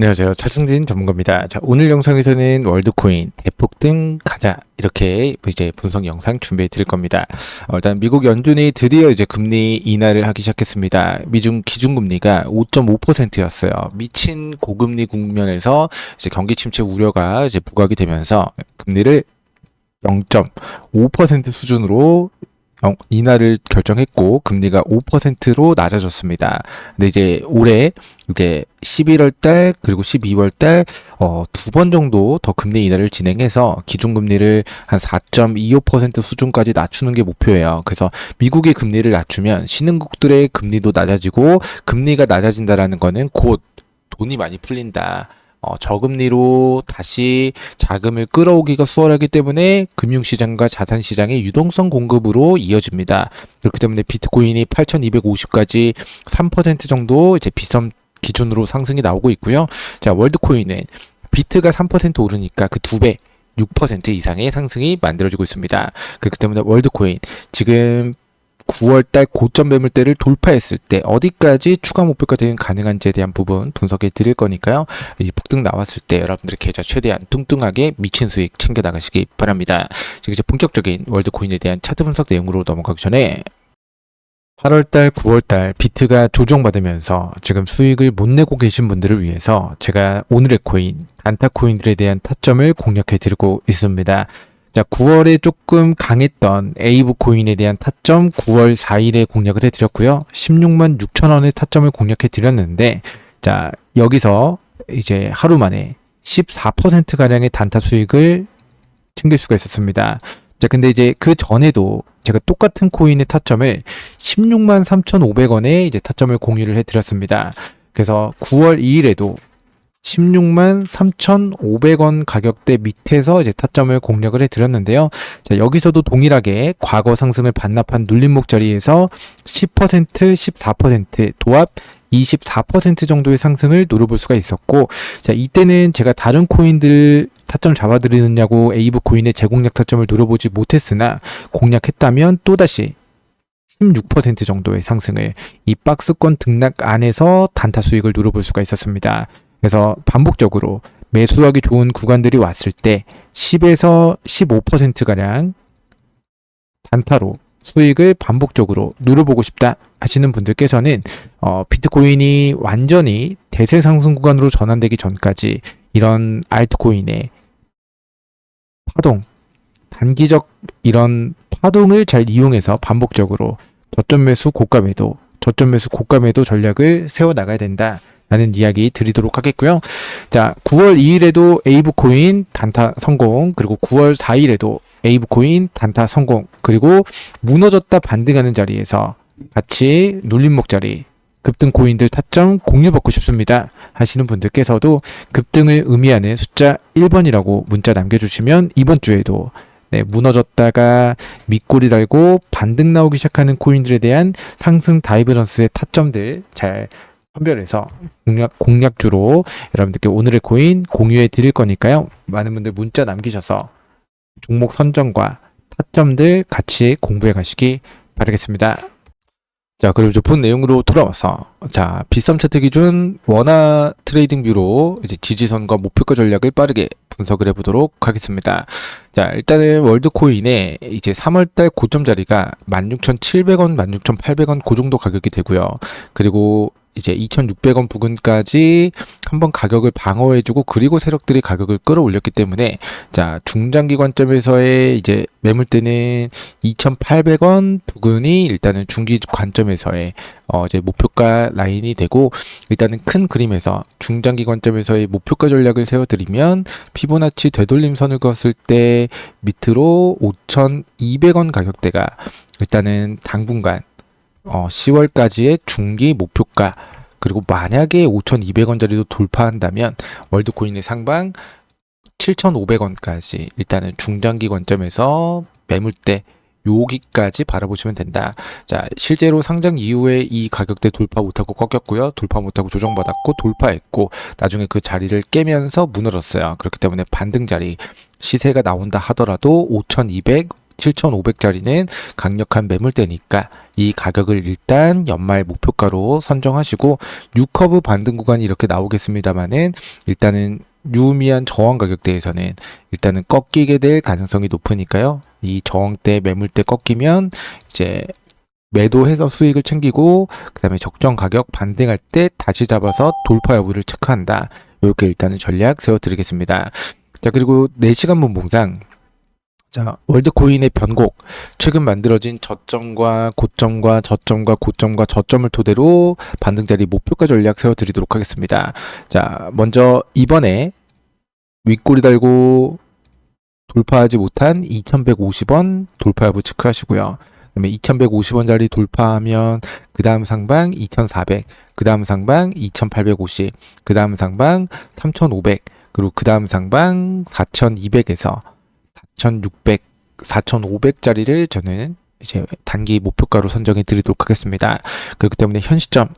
안녕하세요. 차승진 전문가입니다. 자, 오늘 영상에서는 월드코인 대폭등 가자 이렇게 이제 분석 영상 준비해 드릴 겁니다. 어, 일단 미국 연준이 드디어 이제 금리 인하를 하기 시작했습니다. 미중 기준금리가 5.5%였어요. 미친 고금리 국면에서 이제 경기 침체 우려가 이제 부각이 되면서 금리를 0.5% 수준으로 영- 인하를 결정했고 금리가 5%로 낮아졌습니다. 근데 이제 올해 이제 11월 달 그리고 12월 달어두 번 정도 더 금리 인하를 진행해서 기준금리를 한 4.25% 수준까지 낮추는 게 목표예요. 그래서 미국의 금리를 낮추면 신흥국들의 금리도 낮아지고 금리가 낮아진다라는 거는 곧 돈이 많이 풀린다. 어, 저금리로 다시 자금을 끌어오기가 수월하기 때문에 금융시장과 자산시장의 유동성 공급으로 이어집니다. 그렇기 때문에 비트코인이 8,250까지 3% 정도 이제 비썸 기준으로 상승이 나오고 있고요. 자, 월드코인은 비트가 3% 오르니까 그 두 배, 6% 이상의 상승이 만들어지고 있습니다. 그렇기 때문에 월드코인 지금 9월달 고점 매물대를 돌파했을 때 어디까지 추가 목표가 대응 가능한지에 대한 부분 분석해 드릴 거니까요. 이 폭등 나왔을 때 여러분들의 계좌 최대한 뚱뚱하게 미친 수익 챙겨 나가시기 바랍니다. 지금 이제 본격적인 월드코인에 대한 차트 분석 내용으로 넘어가기 전에 8월달, 9월달 비트가 조정받으면서 지금 수익을 못 내고 계신 분들을 위해서 제가 오늘의 코인, 단타 코인들에 대한 타점을 공략해 드리고 있습니다. 자, 9월에 조금 강했던 에이브 코인에 대한 타점 9월 4일에 공략을 해 드렸고요. 16만 6천 원의 타점을 공략해 드렸는데 자, 여기서 이제 하루 만에 14% 가량의 단타 수익을 챙길 수가 있었습니다. 자, 근데 이제 그 전에도 제가 똑같은 코인의 타점을 16만 3,500원에 이제 타점을 공유를 해 드렸습니다. 그래서 9월 2일에도 16만 3,500원 가격대 밑에서 이제 타점을 공략을 해 드렸는데요. 자, 여기서도 동일하게 과거 상승을 반납한 눌림목 자리에서 10%, 14% 도합 24% 정도의 상승을 노려볼 수가 있었고, 자, 이때는 제가 다른 코인들 타점 잡아드리느냐고 에이브 코인의 재공략 타점을 노려보지 못했으나, 공략했다면 또다시 16% 정도의 상승을 이 박스권 등락 안에서 단타 수익을 노려볼 수가 있었습니다. 그래서 반복적으로 매수하기 좋은 구간들이 왔을 때 10에서 15%가량 단타로 수익을 반복적으로 누려보고 싶다 하시는 분들께서는 어, 비트코인이 완전히 대세 상승 구간으로 전환되기 전까지 이런 알트코인의 파동, 단기적 이런 파동을 잘 이용해서 반복적으로 저점 매수 고가 매도, 저점 매수 고가 매도 전략을 세워 나가야 된다. 라는 이야기 드리도록 하겠고요. 자, 9월 2일에도 에이브 코인 단타 성공, 그리고 9월 4일에도 에이브 코인 단타 성공, 그리고 무너졌다 반등하는 자리에서 같이 눌림목 자리 급등 코인들 타점 공유받고 싶습니다 하시는 분들께서도 급등을 의미하는 숫자 1번이라고 문자 남겨주시면 이번 주에도 네, 무너졌다가 밑꼬리 달고 반등 나오기 시작하는 코인들에 대한 상승 다이버런스의 타점들 잘 선별해서 공략, 공략주로 여러분들께 오늘의 코인 공유해 드릴 거니까요. 많은 분들 문자 남기셔서 종목 선정과 타점들 같이 공부해 가시기 바라겠습니다. 자, 그리고 이제 본 내용으로 돌아와서 자, 비썸 차트 기준 원화 트레이딩 뷰로 이제 지지선과 목표가 전략을 빠르게 분석을 해 보도록 하겠습니다. 자, 일단은 월드코인의 이제 3월 달 고점 자리가 16,700원, 16,800원 그 정도 가격이 되고요. 그리고 이제 2,600원 부근까지 한번 가격을 방어해주고 그리고 세력들이 가격을 끌어올렸기 때문에 자 중장기 관점에서의 이제 매물대는 2,800원 부근이 일단은 중기 관점에서의 어 이제 목표가 라인이 되고 일단은 큰 그림에서 중장기 관점에서의 목표가 전략을 세워드리면 피보나치 되돌림선을 그었을 때 밑으로 5,200원 가격대가 일단은 당분간 어, 10월까지의 중기 목표가 그리고 만약에 5,200원짜리도 돌파한다면 월드코인의 상방 7,500원까지 일단은 중장기 관점에서 매물대 여기까지 바라보시면 된다. 자, 실제로 상장 이후에 이 가격대 돌파 못하고 꺾였고요. 돌파 못하고 조정받았고 돌파했고 나중에 그 자리를 깨면서 무너졌어요. 그렇기 때문에 반등 자리 시세가 나온다 하더라도 5,200 7,500짜리는 강력한 매물대니까 이 가격을 일단 연말 목표가로 선정하시고 6커브 반등 구간이 이렇게 나오겠습니다만은 일단은 유의미한 저항 가격대에서는 일단은 꺾이게 될 가능성이 높으니까요. 이 저항대 매물대 꺾이면 이제 매도해서 수익을 챙기고 그다음에 적정 가격 반등할 때 다시 잡아서 돌파 여부를 체크한다. 이렇게 일단은 전략 세워드리겠습니다. 자 그리고 4시간 분봉상 자 월드 코인의 변곡 최근 만들어진 저점과 고점과 저점과 고점과 저점을 토대로 반등자리 목표가 전략 세워드리도록 하겠습니다. 자 먼저 이번에 윗꼬리 달고 돌파하지 못한 2150원 돌파 여부 체크하시고요. 그다음에 2150원짜리 돌파하면 그 다음 상방 2400, 그 다음 상방 2850, 그 다음 상방 3500, 그리고 그 다음 상방 4200에서 4600, 4500짜리를 저는 이제 단기 목표가로 선정해 드리도록 하겠습니다. 그렇기 때문에 현 시점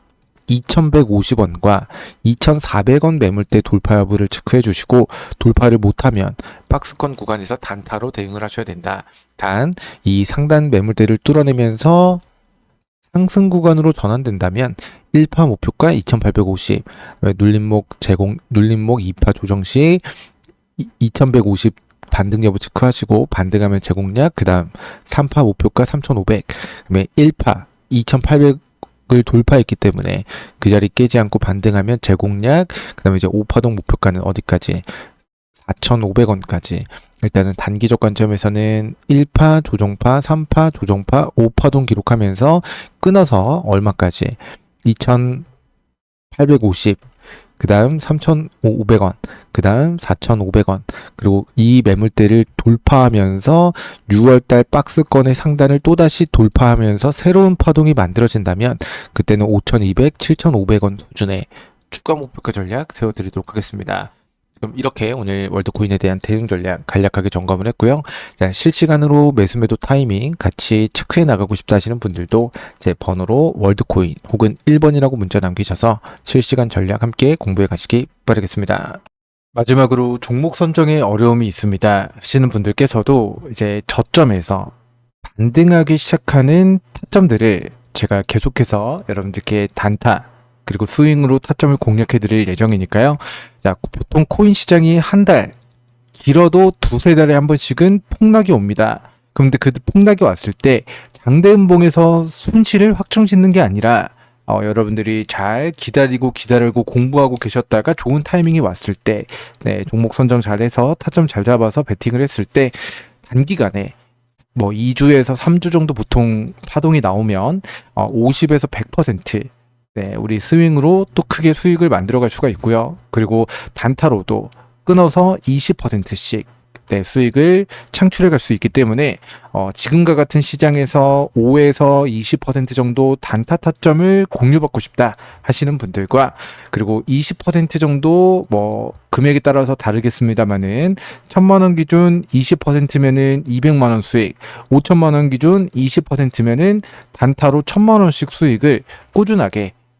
2150원과 2400원 매물대 돌파 여부를 체크해 주시고 돌파를 못하면 박스권 구간에서 단타로 대응을 하셔야 된다. 단 이 상단 매물대를 뚫어내면서 상승 구간으로 전환된다면 1파 목표가 2850 눌림목 제공 눌림목 2파 조정 시 2150 반등 여부 체크하시고 반등하면 제공량 그다음 3파 목표가 3500 그다음에 1파 2800 을 돌파했기 때문에 그 자리 깨지 않고 반등하면 제공량 그다음에 이제 5파동 목표가는 어디까지? 4,500원까지. 일단은 단기적 관점에서는 1파 조정파, 3파 조정파, 5파동 기록하면서 끊어서 얼마까지? 2,850, 그 다음 3,500원, 그 다음 4,500원, 그리고 이 매물대를 돌파하면서 6월달 박스권의 상단을 또다시 돌파하면서 새로운 파동이 만들어진다면 그때는 5,200, 7,500원 수준의 추가 목표가 전략 세워드리도록 하겠습니다. 지금 이렇게 오늘 월드코인에 대한 대응 전략 간략하게 점검을 했고요. 자, 실시간으로 매수 매도 타이밍 같이 체크해 나가고 싶다 하시는 분들도 제 번호로 월드코인 혹은 1번이라고 문자 남기셔서 실시간 전략 함께 공부해 가시기 바라겠습니다. 마지막으로 종목 선정에 어려움이 있습니다 하시는 분들께서도 이제 저점에서 반등하기 시작하는 타점들을 제가 계속해서 여러분들께 단타 그리고 스윙으로 타점을 공략해 드릴 예정이니까요. 자, 보통 코인 시장이 한 달, 길어도 두세 달에 한 번씩은 폭락이 옵니다. 그런데 그 폭락이 왔을 때 장대 음봉에서 손실을 확정 짓는 게 아니라 어, 여러분들이 잘 기다리고 기다리고 공부하고 계셨다가 좋은 타이밍이 왔을 때, 네, 종목 선정 잘해서 타점 잘 잡아서 베팅을 했을 때 단기간에 뭐 2주에서 3주 정도 보통 파동이 나오면 어, 50에서 100% 네, 우리 스윙으로 또 크게 수익을 만들어갈 수가 있고요. 그리고 단타로도 끊어서 20%씩 네, 수익을 창출해 갈 수 있기 때문에 어, 지금과 같은 시장에서 5에서 20% 정도 단타 타점을 공유받고 싶다 하시는 분들과 그리고 20% 정도 뭐 금액에 따라서 다르겠습니다만은 1000만 원 기준 20%면은 200만 원 수익, 5천만 원 기준 20%면은 단타로 1000만 원씩 수익을 꾸준하게